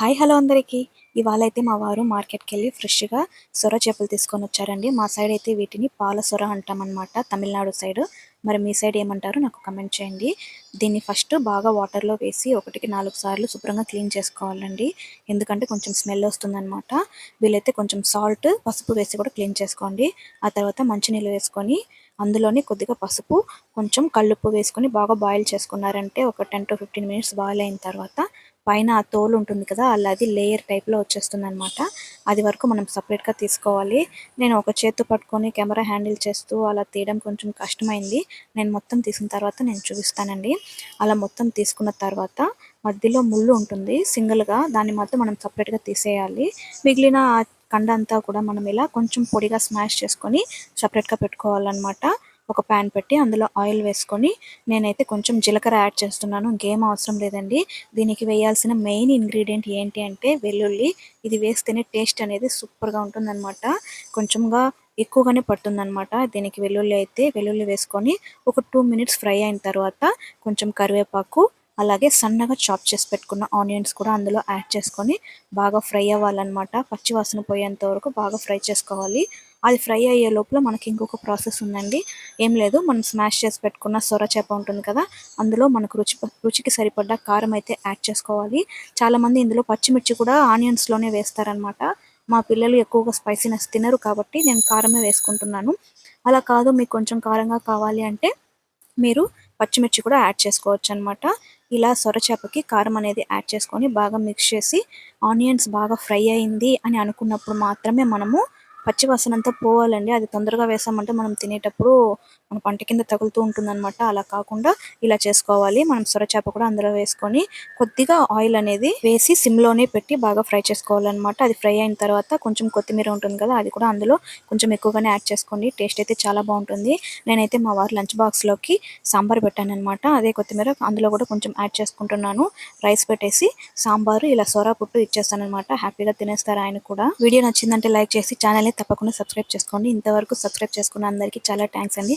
Hi hello అందరికీ. ఇవాళ అయితే మా వారు మార్కెట్కి వెళ్ళి ఫ్రెష్గా సొర చేపలు తీసుకొని వచ్చారండి. మా సైడ్ అయితే వీటిని పాల సొర అంటామన్నమాట తమిళనాడు సైడ్. మరి మీ సైడ్ ఏమంటారు నాకు కమెంట్ చేయండి. దీన్ని ఫస్ట్ బాగా వాటర్లో వేసి ఒకటికి నాలుగు సార్లు శుభ్రంగా క్లీన్ చేసుకోవాలండి. ఎందుకంటే కొంచెం స్మెల్ వస్తుందన్నమాట. వీలైతే కొంచెం సాల్ట్ పసుపు వేసి కూడా క్లీన్ చేసుకోండి. ఆ తర్వాత మంచినీళ్ళు వేసుకొని అందులోనే కొద్దిగా పసుపు కొంచెం కళ్ళుప్పు వేసుకొని బాగా బాయిల్ చేసుకున్నారంటే ఒక ten to fifteen minutes boil అయిన తర్వాత పైన ఆ తోలు ఉంటుంది కదా అలా అది లేయర్ టైప్లో వచ్చేస్తుంది అనమాట అది వరకు మనం సపరేట్గా తీసుకోవాలి. నేను ఒక చేత్తో పట్టుకొని కెమెరా హ్యాండిల్ చేస్తూ అలా తీయడం కొంచెం కష్టమైంది. నేను మొత్తం తీసిన తర్వాత నేను చూపిస్తానండి. అలా మొత్తం తీసుకున్న తర్వాత మధ్యలో ముళ్ళు ఉంటుంది సింగిల్గా దాన్ని మాత్రం మనం సపరేట్గా తీసేయాలి. మిగిలిన కండ అంతా కూడా మనం ఇలా కొంచెం పొడిగా స్మాష్ చేసుకొని సపరేట్గా పెట్టుకోవాలన్నమాట. ఒక ప్యాన్ పెట్టి అందులో ఆయిల్ వేసుకొని నేనైతే కొంచెం జీలకర్ర యాడ్ చేస్తున్నాను. ఇంకేం అవసరం లేదండి. దీనికి వేయాల్సిన మెయిన్ ఇంగ్రీడియంట్ ఏంటి అంటే వెల్లుల్లి. ఇది వేస్తేనే టేస్ట్ అనేది సూపర్గా ఉంటుందన్నమాట. కొంచెంగా ఎక్కువగానే పడుతుందన్నమాట. దీనికి వెల్లుల్లి అయితే వెల్లుల్లి వేసుకొని ఒక టూ మినిట్స్ ఫ్రై అయిన తర్వాత కొంచెం కరివేపాకు అలాగే సన్నగా చాప్ చేసి పెట్టుకున్న ఆనియన్స్ కూడా అందులో యాడ్ చేసుకొని బాగా ఫ్రై అవ్వాలన్నమాట. పచ్చి వాసన పోయేంత వరకు బాగా ఫ్రై చేసుకోవాలి. అది ఫ్రై అయ్యే లోపల మనకి ఇంకొక ప్రాసెస్ ఉందండి. ఏం లేదు మనం స్మాష్ చేసి పెట్టుకున్న సొర చేప ఉంటుంది కదా అందులో మనకు రుచి రుచికి సరిపడ్డ కారం అయితే యాడ్ చేసుకోవాలి. చాలామంది ఇందులో పచ్చిమిర్చి కూడా ఆనియన్స్లోనే వేస్తారనమాట మా పిల్లలు ఎక్కువగా స్పైసీనెస్ తినరు కాబట్టి నేను కారమే వేసుకుంటున్నాను. అలా కాదు మీకు కొంచెం కారంగా కావాలి అంటే మీరు పచ్చిమిర్చి కూడా యాడ్ చేసుకోవచ్చు అనమాట ఇలా సొరచేపకి కారం అనేది యాడ్ చేసుకొని బాగా మిక్స్ చేసి ఆనియన్స్ బాగా ఫ్రై అయింది అని అనుకున్నప్పుడు మాత్రమే మనము పచ్చివాసన అంతా పోవాలండి. అది తొందరగా వేసామంటే మనం తినేటప్పుడు మన పంట కింద తగులుతూ ఉంటుందన్నమాట. అలా కాకుండా ఇలా చేసుకోవాలి. మనం సొరచేప కూడా అందులో వేసుకొని కొద్దిగా ఆయిల్ అనేది వేసి సిమ్లోనే పెట్టి బాగా ఫ్రై చేసుకోవాలన్నమాట. అది ఫ్రై అయిన తర్వాత కొంచెం కొత్తిమీర ఉంటుంది కదా అది కూడా అందులో కొంచెం ఎక్కువగానే యాడ్ చేసుకోండి. టేస్ట్ అయితే చాలా బాగుంటుంది. నేనైతే మా వారు లంచ్ బాక్స్లోకి సాంబార్ పెట్టాను అనమాట అదే కొత్తిమీర అందులో కూడా కొంచెం యాడ్ చేసుకుంటున్నాను. రైస్ పెట్టేసి సాంబారు ఇలా సొర పుట్టు ఇచ్చేస్తాను అనమాట హ్యాపీగా తినేస్తారు ఆయన కూడా. వీడియో నచ్చిందంటే లైక్ చేసి ఛానల్ని తప్పకుండా సబ్స్క్రైబ్ చేసుకోండి. ఇంతవరకు సబ్స్క్రైబ్ చేసుకున్న అందరికీ చాలా థ్యాంక్స్ అండి.